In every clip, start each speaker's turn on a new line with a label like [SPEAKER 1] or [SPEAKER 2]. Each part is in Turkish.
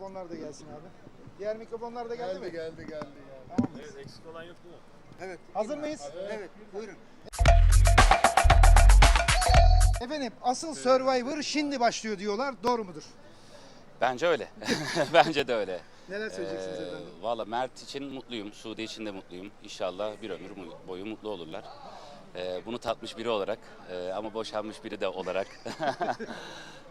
[SPEAKER 1] mikrofonlar da gelsin abi. Diğer mikrofonlar da geldi, mi?
[SPEAKER 2] Geldi geldi geldi.
[SPEAKER 1] Tamam mıyız?
[SPEAKER 3] Evet eksik olan yok değil mi?
[SPEAKER 2] Evet.
[SPEAKER 1] Hazır mıyız?
[SPEAKER 2] Evet. Buyurun.
[SPEAKER 1] Efendim asıl Survivor şimdi başlıyor diyorlar. Doğru mudur?
[SPEAKER 4] Bence öyle. Bence de öyle.
[SPEAKER 1] Neler söyleyeceksiniz
[SPEAKER 4] Ee,
[SPEAKER 1] efendim?
[SPEAKER 4] Valla Mert için mutluyum, Sude için de mutluyum. İnşallah bir ömür boyu mutlu olurlar. Ee, bunu tatmış biri olarak e, ama boşanmış biri de olarak.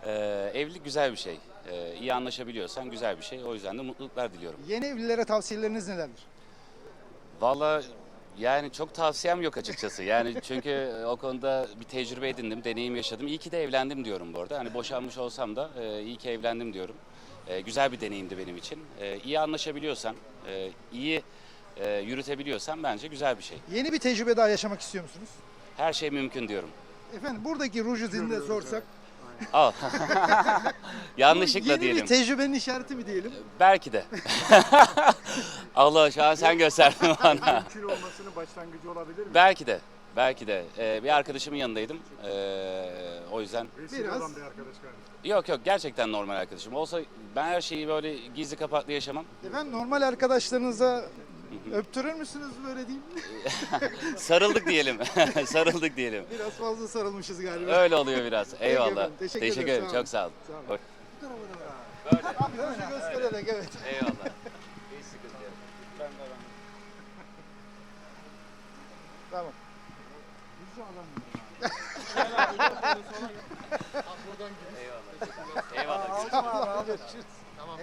[SPEAKER 4] Ee, evlilik güzel bir şey. Ee, iyi anlaşabiliyorsan güzel bir şey. O yüzden de mutluluklar diliyorum.
[SPEAKER 1] Yeni evlilere tavsiyeleriniz nelerdir?
[SPEAKER 4] Valla yani çok tavsiyem yok açıkçası. Yani çünkü o konuda bir tecrübe edindim, deneyim yaşadım. İyi ki de evlendim diyorum bu arada. Hani boşanmış olsam da e, iyi ki evlendim diyorum. E, güzel bir deneyimdi benim için. E, iyi anlaşabiliyorsan, e, iyi e, yürütebiliyorsan bence güzel bir şey.
[SPEAKER 1] Yeni bir tecrübe daha yaşamak istiyor musunuz?
[SPEAKER 4] Her şey mümkün diyorum.
[SPEAKER 1] Efendim buradaki ruj izini de sorsak.
[SPEAKER 4] Al. Yanlışlıkla
[SPEAKER 1] yeni
[SPEAKER 4] diyelim.
[SPEAKER 1] bir tecrübenin işareti mi diyelim?
[SPEAKER 4] Belki de. Allah şu an sen gösterdin bana.
[SPEAKER 3] Mümkün olmasının başlangıcı olabilir mi?
[SPEAKER 4] Belki de. Belki de. E, bir arkadaşımın yanındaydım. E, o yüzden
[SPEAKER 1] Biraz.
[SPEAKER 3] olan bir arkadaş galiba.
[SPEAKER 4] Yok yok gerçekten normal arkadaşım. Olsa ben her şeyi böyle gizli kapaklı yaşamam.
[SPEAKER 1] Efendim normal arkadaşlarınıza öptürür müsünüz böyle diyeyim?
[SPEAKER 4] Sarıldık diyelim. Sarıldık diyelim.
[SPEAKER 1] Biraz fazla sarılmışız galiba.
[SPEAKER 4] Öyle oluyor biraz. Eyvallah.
[SPEAKER 1] efendim, teşekkür ederim,
[SPEAKER 4] ederim.
[SPEAKER 1] sağ olun.
[SPEAKER 4] Çok sağ olun.
[SPEAKER 1] Sağ olun.
[SPEAKER 4] Hoş-
[SPEAKER 1] Abi böyle göstererek evet.
[SPEAKER 4] Eyvallah. Hiç sıkıntı yok.
[SPEAKER 1] Tamam.
[SPEAKER 4] Eyvallah. Eyvallah.
[SPEAKER 1] Tamam.